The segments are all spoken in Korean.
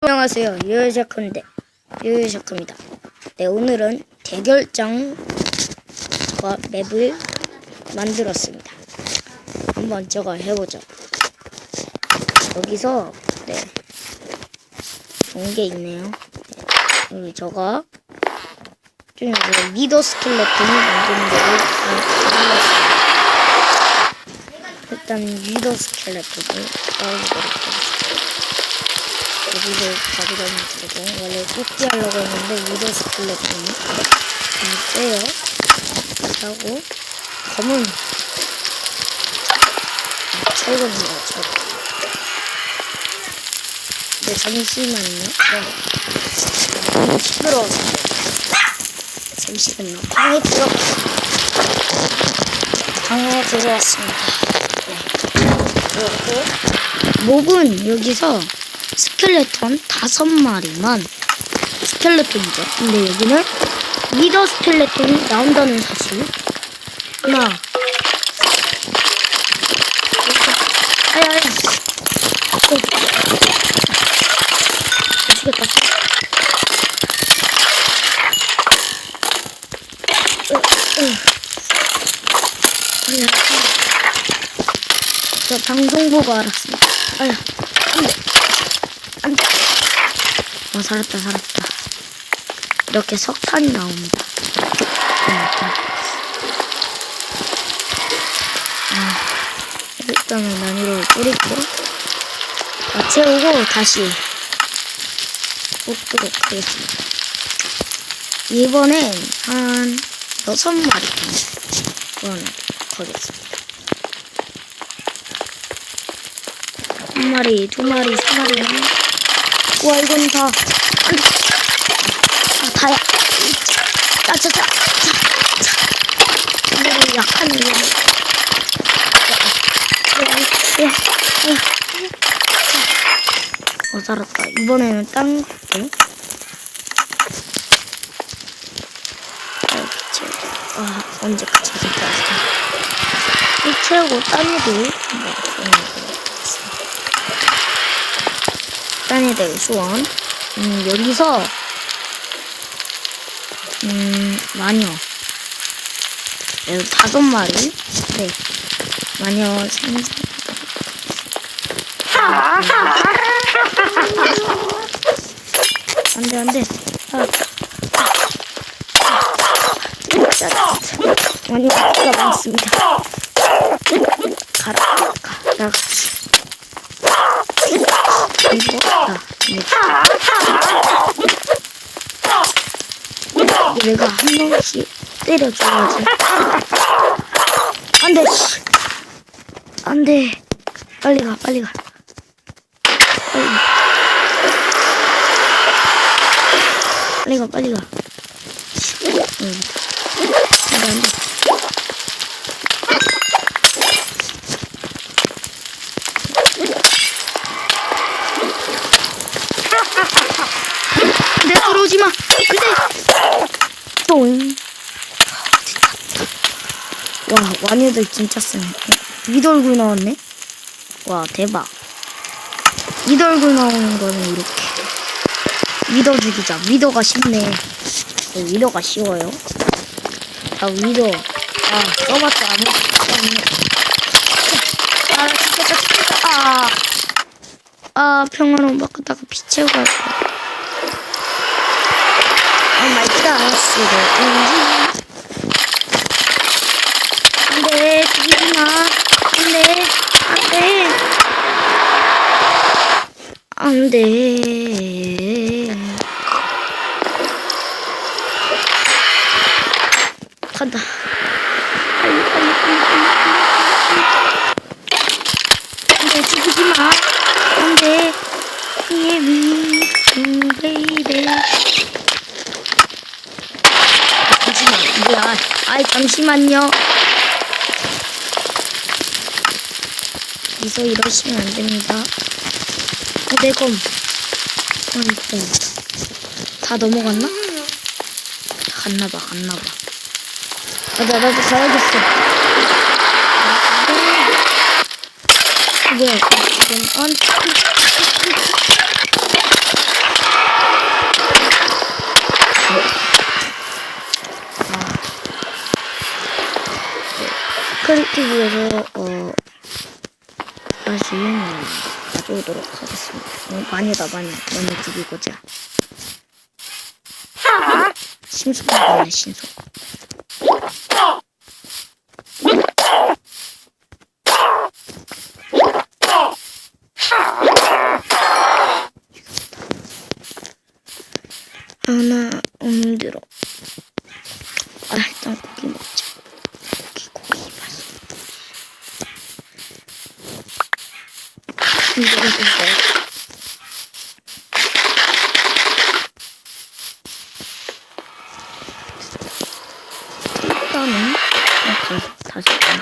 안녕하세요. 유효샤크인데 유효샤크입니다. 네 오늘은 대결장 과 맵을 만들었습니다. 한번 제가 해보죠. 여기서 네 좋은 게 있네요. 네, 여기 저가 좀 여기 리더 스켈레톤을 만드는 거를. 일단 리더 스켈레톤을 따라보도록 하겠습니다. 여기를 가져다니고 원래 뽑기 하려고 했는데 위더 스플래톤이 좀 세요. 하고 검은 아, 철근이에요. 철근. 네 잠시만요. 네. 시끄러워서 잠시만요. 방에 들어 방에 들어왔습니다. 네. 그리고 목은 여기서 스켈레톤 다섯 마리만 스켈레톤이죠. 근데 여기는 리더 스켈레톤이 나온다는 사실. 하나. 아야, 아야. 어. 미치겠다. 어, 어. 아야. 저 방송 보고 알았습니다. 아야. 안 돼. 안 돼. 어, 살았다, 살았다. 이렇게 석탄이 나옵니다. 아, 일단은 난이도를 뿌리고, 다 채우고 다시 뽑도록 하겠습니다. 이번엔 한 여섯 마리 뽑아내도록 하겠습니다. 한 마리, 두 마리, 세 마리. 와, 이건 다. 아, 다야. 자, 자, 자. 자, 자. 이거는 약한 이거. 야, 야, 야. 어, 살았다. 이번에는 땅 굴. 이렇게 채우고. 아, 언제까지 이렇게 하지? 이 채우고 보내보도록 딴애들 수원. 음, 여기서, 음, 마녀. 여기 다섯 마리. 네. 마녀 생산. 안 돼, 안 돼. 아. 자, 자, 마녀가 많습니다. 가라, 가, 나가. 이거 나 이거 내가 한 명씩 때려줘야지 안 돼 안 돼. 빨리 가 빨리 가. 빨리 가. 빨리 가 응. 안돼 안돼 내 들어오지 마. 근데 똥. 와 와녀들 진짜 쓰네. 미더 얼굴 나왔네. 와 대박. 미더 얼굴 나오는 거는 이렇게. 미더 죽이자. 미더가 쉽네. 네, 미더가 쉬워요. 아 미더. 아 써봤자 아무것도 없네. 아 죽겠다 죽겠다. 아. 아 평화로운 바꾸다가 피 채우고 갈 거야. Oh my gosh, 안 돼, 죽이지 마. 안 돼, 안 돼. 안 돼. 간다. 빨리, 빨리, 빨리, 빨리. 안 돼, 죽이지 마. 안 돼. 예미, 음, 베이베. 잠시만. 아이, 잠시만요. 그래서 이러시면 안 됩니다. 900원. 다 넘어갔나? 갔나봐, 갔나봐. 맞아, 나도 가야겠어. 이게, 지금, 안, 아. 네. 아. 네. 크리티브에서 어, 다시 음, 가져오도록 하겠습니다. 어, 마녀다 마녀. 마녀 죽이고 자. 신속 나가네 신속. 하나 힘들어. 아 일단 고기 먹자. 고기 고기 맛있어. 좀 먹어. 일단은 어, 다시 먹자.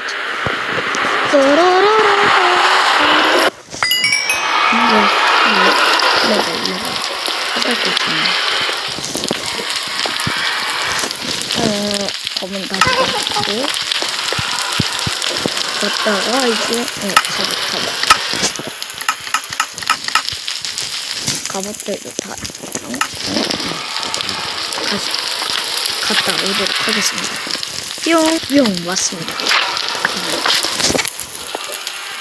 또로로로로. 이거 이거 이거 이거 하다 있잖아. 어, 검은 다시 넣고 걷다가 이제 어, 갑옷 갑옷 갑옷들도 다? 다시 갔다 오도록 하겠습니다 뿅 뿅 왔습니다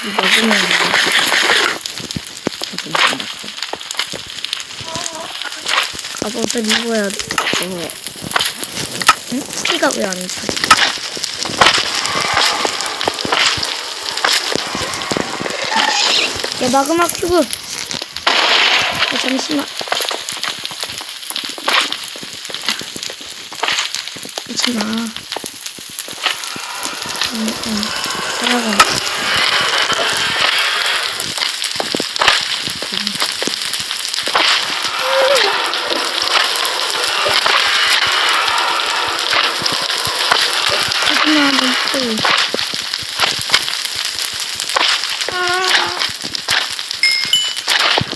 이 먹으면 갑옷을 입어야 돼 어. 응? 키가 왜 안 차지? 야, 마그마 큐브. 야, 잠시만. 오지 마. 응, 응. 살아가. 하지마, 멈춰.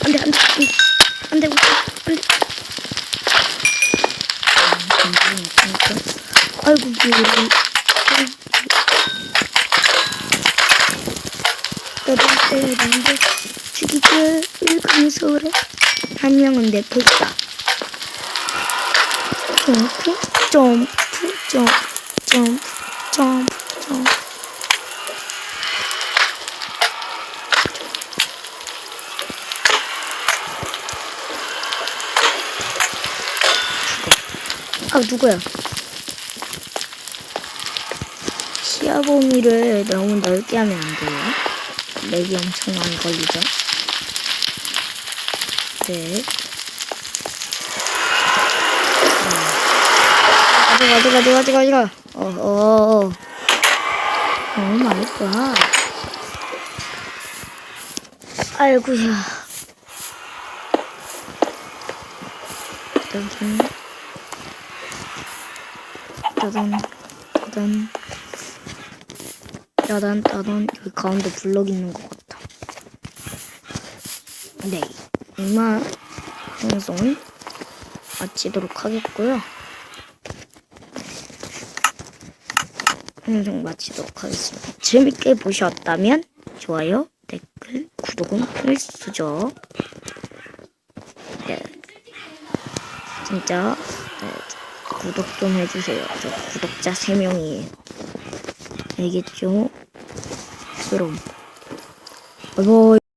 안 돼, 안 돼, 안 돼. 안 돼, 안 돼. 미안. 너한테 난데 죽이게 일감에서 그래. 한 명은 내 볼까. 점프, 점프, 점프, 점프, 점프, 점프. 아 누구야? 시야 범위를 너무 넓게 하면 안 돼요. 렉이 엄청 많이 걸리죠. 네. 가져 가져 가져 가져 가져. 어어. 오 마이 갓. 아이고야. 여기. 따단 따단 따단 따단 여기 가운데 블럭 있는 것 같아. 네, 이만 방송 마치도록 하겠고요. 방송 마치도록 하겠습니다. 재밌게 보셨다면 좋아요, 댓글, 구독은 필수죠. 네, 진짜 네, 구독 좀 해주세요. 저 구독자 3명이에요. 알겠죠? 그럼. 바이바이.